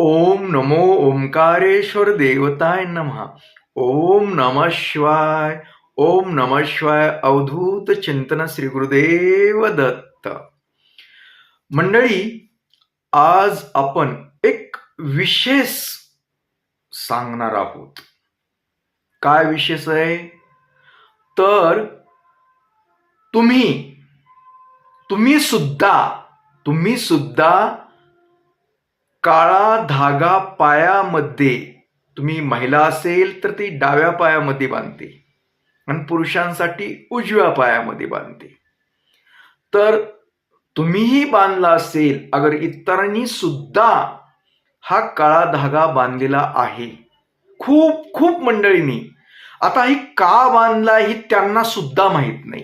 ओम नमो ओंकारेश्वर देवताय नमः। ओम नम शिवाय ओम नम शिवाय अवधूत चिंतन श्री गुरुदेव दत्त। मंडळी आज आपण एक विशेष सांगणार आहोत। काय विशेष आहे? तर तुम्ही तुम्ही सुद्धा तुम्ही सुद्धा काळा धागा पायामध्ये तुम्ही महिला असेल तर ती डाव्या पायामध्ये बांधते आणि पुरुषांसाठी उजव्या पायामध्ये बांधते. तर तुम्हीही बांधला असेल अगर इतरांनी सुद्धा हा काळा धागा बांधलेला आहे. खूप खूप मंडळींनी आता ही का बांधला ही त्यांना सुद्धा माहीत नाही.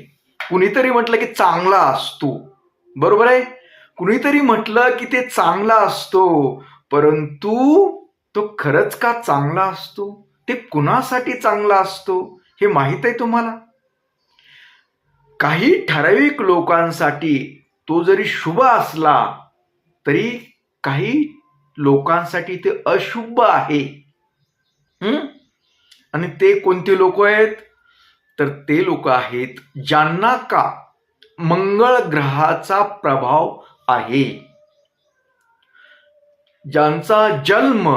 कुणीतरी म्हटलं की चांगला असतो. बरोबर आहे? कुणीतरी म्हटलं की ते चांगला असतो परंतु तो खरंच का चांगला असतो? ते कुणासाठी चांगला असतो? हे माहीत आहे तुम्हाला? काही ठराविक लोकांसाठी तो जरी शुभ असला तरी काही लोकांसाठी ते अशुभ आहे. आणि ते कोणते लोक आहेत? तर ते लोक आहेत ज्यांना का मंगळ ग्रहाचा प्रभाव आहे. ज्यांचा जन्म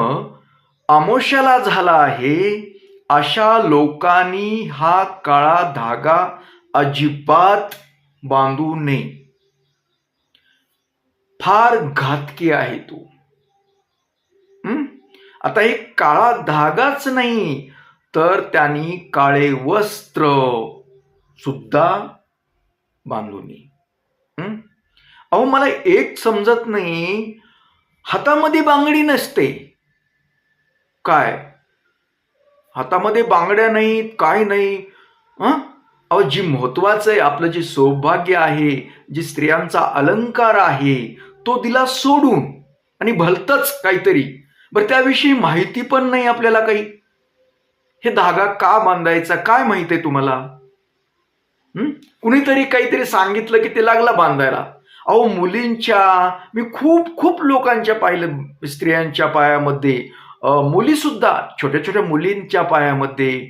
अमोशाला झाला आहे अशा लोकांनी हा काळा धागा अजिबात बांधू नये. फार घातकी आहे तो. आता हे काळा धागाच नाही तर त्यांनी काळे वस्त्र सुद्धा बांधू नये. अहो मला एक समजत नाही. हातामध्ये बांगडी नसते. काय? हातामध्ये बांगड्या नाहीत काय नाही. अहो जी महत्वाचं आहे आपलं जे सौभाग्य आहे जी स्त्रियांचा अलंकार आहे तो दिला सोडून. आणि भलतंच काहीतरी. बरं त्याविषयी माहिती पण नाही आपल्याला काही. हे धागा का बांधायचा? काय माहीत आहे तुम्हाला? कुणीतरी काहीतरी सांगितलं की ते लागला बांधायला. अहो मुलींच्या मी खूप खूप लोकांच्या पाहिलं स्त्रियांच्या पायामध्ये. मुली सुद्धा छोट्या छोट्या मुलींच्या पायामध्ये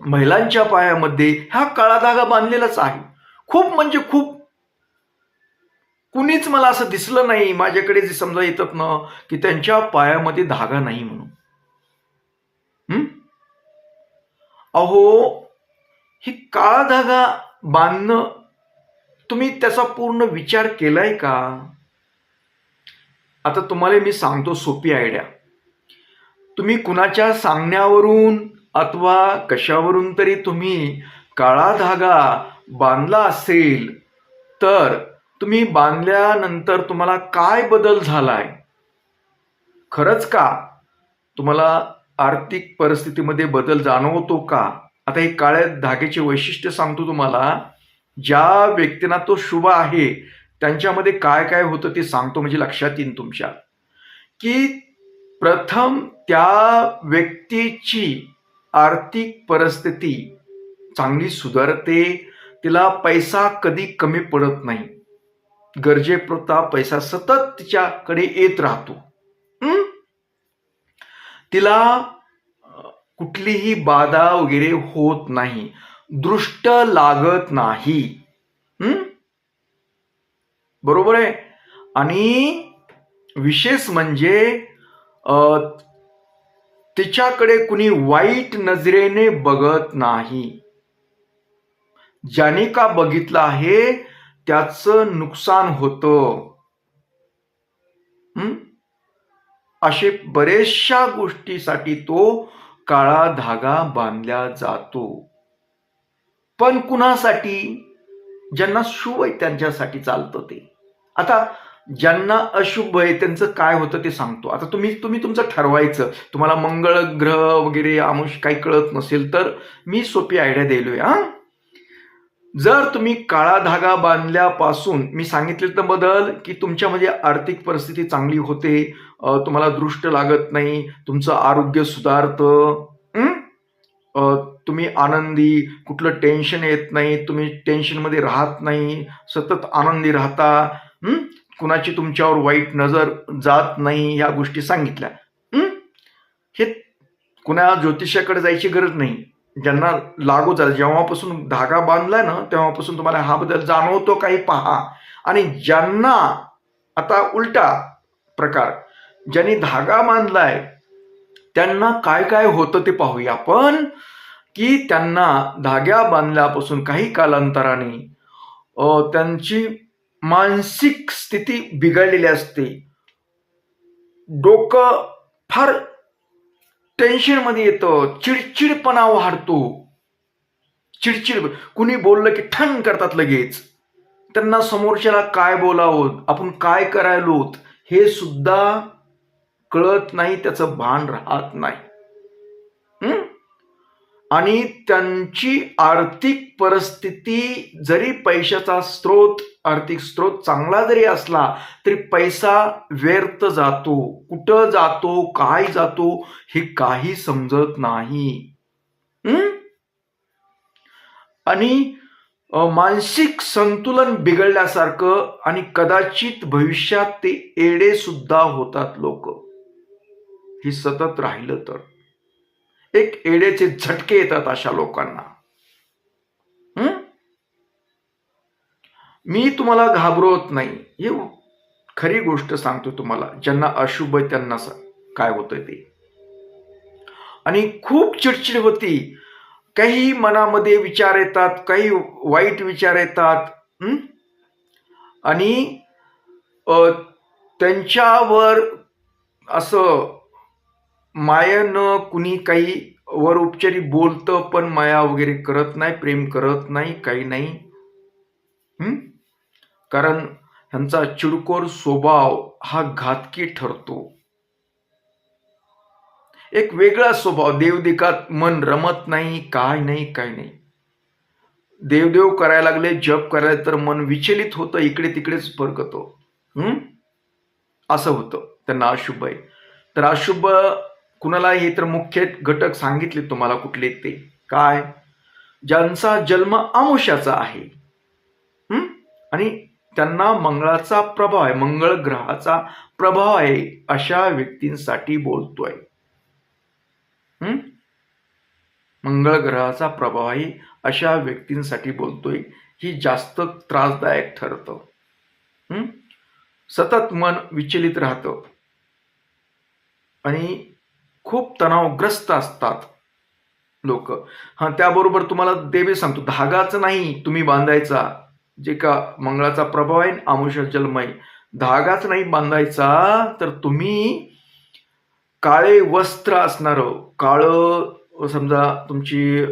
महिलांच्या पायामध्ये हा काळा धागा बांधलेलाच आहे. खूप म्हणजे खूप. कुणीच मला असं दिसलं नाही माझ्याकडे जे समजा येतात ना की त्यांच्या पायामध्ये धागा नाही म्हणून. अहो ही काळा धागा बांधणं तुम्ही त्याचा पूर्ण विचार केलाय का? आता तुम्हाला मी सांगतो सोपी आयडिया तुम्ही कुणाच्या सांगण्यावरून अथवा कशावरून तरी तुम्ही काळा धागा बांधला असेल तर तुम्ही बांधल्यानंतर तुम्हाला काय बदल झालाय? खरंच का? तुम्हाला आर्थिक परिस्थितीमध्ये बदल जाणवतो का? आता हे काळ्या धाग्याचे वैशिष्ट्य सांगतो तुम्हाला. ज्या व्यक्तींना तो शुभ आहे त्यांच्यामध्ये काय काय होतं ते सांगतो म्हणजे लक्षात येईल तुमच्या. की प्रथम त्या व्यक्तीची आर्थिक परिस्थिती चांगली सुधारते तिला पैसा कधी कमी पडत नाही. गरजेपुरता पैसा सतत तिच्याकडे येत राहतो. तिला कुठलीही बाधा वगैरे होत नाही. दृष्ट लागत नाही. बरोबर आहे? आणि विशेष म्हणजे तिच्याकडे कुणी वाईट नजरेने बघत नाही. ज्याने का बघितलं आहे त्याचं नुकसान होतं. असे बरेचशा गोष्टीसाठी तो काळा धागा बांधला जातो. पण कुणासाठी? ज्यांना शुभ आहे त्यांच्यासाठी चालतं ते. आता ज्यांना अशुभ आहे त्यांचं काय होतं ते सांगतो. आता तुम्ही तुम्ही तुमचं ठरवायचं. तुम्हाला मंगळ ग्रह वगैरे आमुष काही कळत नसेल तर मी सोपी आयडिया दिलोय हा? जर तुम्ही काळा धागा बांधल्यापासून मी सांगितले तर बदल की तुमच्यामध्ये म्हणजे आर्थिक परिस्थिती चांगली होते तुम्हाला दृष्ट लागत नाही तुमचं आरोग्य सुधारतं तुम्ही आनंदी कुठलं टेन्शन येत नाही तुम्ही टेन्शनमध्ये राहत नाही सतत आनंदी राहता कुणाची तुमच्यावर वाईट नजर जात नाही ह्या गोष्टी सांगितल्या. हे? कुणा ज्योतिषाकडे जायची गरज नाही. ज्यांना लागू झालं जेव्हापासून धागा बांधलाय ना तेव्हापासून तुम्हाला हा बदल जाणवतो काही पहा. आणि ज्यांना आता उलटा प्रकार ज्यांनी धागा बांधलाय त्यांना काय काय होतं ते पाहूया. आपण की त्यांना धाग्या बांधल्यापासून काही कालांतराने त्यांची मानसिक स्थिती बिघडलेली असते. डोकं फार टेन्शनमध्ये येतं चिडचिडपणा वाढतो. चिडचिड कुणी बोललं की ठण करतात लगेच. त्यांना समोरच्याला काय बोलावं आपण काय करायलोत हे सुद्धा कळत नाही त्याचं भान राहत नाही. आणि त्यांची आर्थिक परिस्थिती जरी पैशाचा स्रोत आर्थिक स्रोत चांगला जरी असला तरी पैसा व्यर्थ जातो. कुठं जातो काय जातो हे काही समजत नाही. आणि मानसिक संतुलन बिघडल्यासारखं आणि कदाचित भविष्यात ते एडे सुद्धा होतात लोक. हे सतत राहिलं तर. एक एडेचे झटके येतात अशा लोकांना. हम्म मी तुम्हाला घाबरवत नाही. हे खरी गोष्ट सांगतो तुम्हाला. ज्यांना अशुभ त्यांना काय होतंय ते. आणि खूप चिडचिड होती. काही मनामध्ये विचार येतात काही वाईट विचार येतात. आणि त्यांच्यावर असं मायानं कुणी काही वर उपचारी बोलतं पण माया वगैरे करत नाही प्रेम करत नाही काही नाही. कारण ह्यांचा चिडकोर स्वभाव हा घातकी ठरतो. एक वेगळा स्वभाव देवदिकात मन रमत नाही काय नाही काय नाही. देवदेव करायला लागले जप करायला तर मन विचलित होतं इकडे तिकडेच फरकतो हम्म असं होतं. त्यांना अशुभ आहे तर अशुभ कुणाला हे तर मुख्य घटक सांगितले तुम्हाला कुठले ते? काय? ज्यांचा जन्म आमुष्याचा आहे. आणि त्यांना मंगळाचा प्रभाव आहे मंगळ ग्रहाचा प्रभाव आहे अशा व्यक्तींसाठी बोलतोय. मंगळ ग्रहाचा प्रभाव आहे अशा व्यक्तींसाठी बोलतोय. ही जास्त त्रासदायक ठरतं. सतत मन विचलित राहतं. आणि खूप तणावग्रस्त असतात लोक. हा त्याबरोबर तुम्हाला देवे सांगतो धागाच नाही तुम्ही बांधायचा. जे का मंगळाचा प्रभाव आहे आमुष जन्मय धागाच नाही बांधायचा तर तुम्ही काळे वस्त्र असणारं हो. काळं समजा तुमची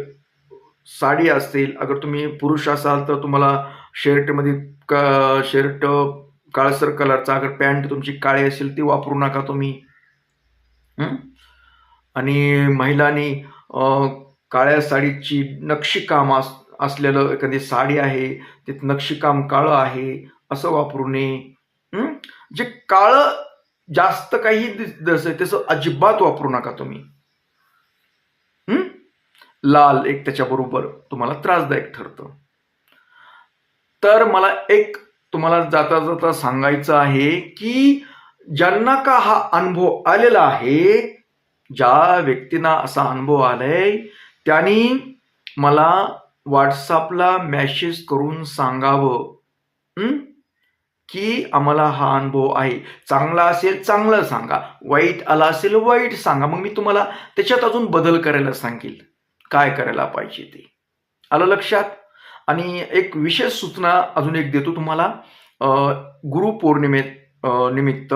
साडी असेल अगर तुम्ही पुरुष असाल तर तुम्हाला शर्टमध्ये क शर्ट काळसर कलरचा अगर पॅन्ट तुमची काळी असेल ती वापरू नका तुम्ही. आणि महिलांनी काळ्या साडीची नक्षीकाम अस असलेलं एखादी साडी आहे ते नक्षीकाम काळं आहे असं वापरू नये जे काळं जास्त काही दिसत त्याचं अजिबात वापरू नका तुम्ही. लाल एक त्याच्याबरोबर तुम्हाला त्रासदायक ठरतं. तर मला एक तुम्हाला जाता जाता सांगायचं आहे की ज्यांना का हा अनुभव आलेला आहे ज्या व्यक्तींना असा अनुभव आलाय त्यांनी मला व्हॉट्सअपला मॅसेज करून सांगावं की आम्हाला हा अनुभव आहे. चांगला असेल चांगलं सांगा. वाईट आला असेल वाईट सांगा. मग मी तुम्हाला त्याच्यात अजून बदल करायला सांगेल. काय करायला पाहिजे ते? आलं लक्षात? आणि एक विशेष सूचना अजून एक देतो तुम्हाला. अं, गुरुपौर्णिमेत निमित्त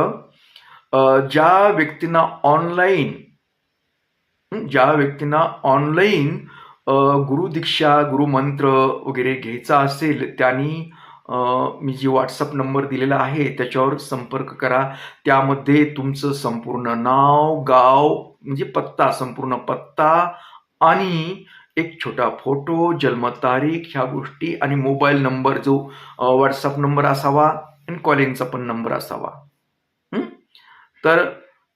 ज्या व्यक्तींना ऑनलाईन ज्या व्यक्तींना ऑनलाईन गुरुदीक्षा गुरुमंत्र वगैरे घ्यायचा असेल त्यांनी मी जी व्हॉट्सअप नंबर दिलेला आहे त्याच्यावर संपर्क करा. त्यामध्ये तुमचं संपूर्ण नाव गाव म्हणजे पत्ता संपूर्ण पत्ता आणि एक छोटा फोटो जन्मतारीख ह्या गोष्टी आणि मोबाईल नंबर जो व्हॉट्सअप नंबर असावा आणि कॉलिंगचा पण नंबर असावा. तर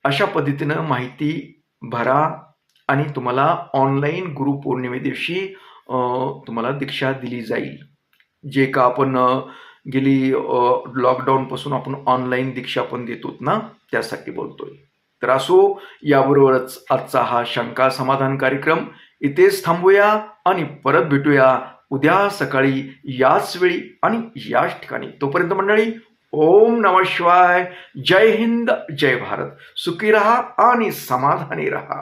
अशा पद्धतीनं माहिती भरा. आणि तुम्हाला ऑनलाईन गुरुपौर्णिमे दिवशी तुम्हाला दीक्षा दिली जाईल. जे का आपण गेली लॉकडाऊनपासून आपण ऑनलाईन दीक्षा पण देतो ना त्यासाठी बोलतोय. तर असो याबरोबरच आजचा हा शंका समाधान कार्यक्रम इथेच थांबूया आणि परत भेटूया उद्या सकाळी याच वेळी आणि याच ठिकाणी. तोपर्यंत मंडळी ओम नम शिवाय. जय हिंद जय भारत. सुखी रहा आणि समाधानी रहा.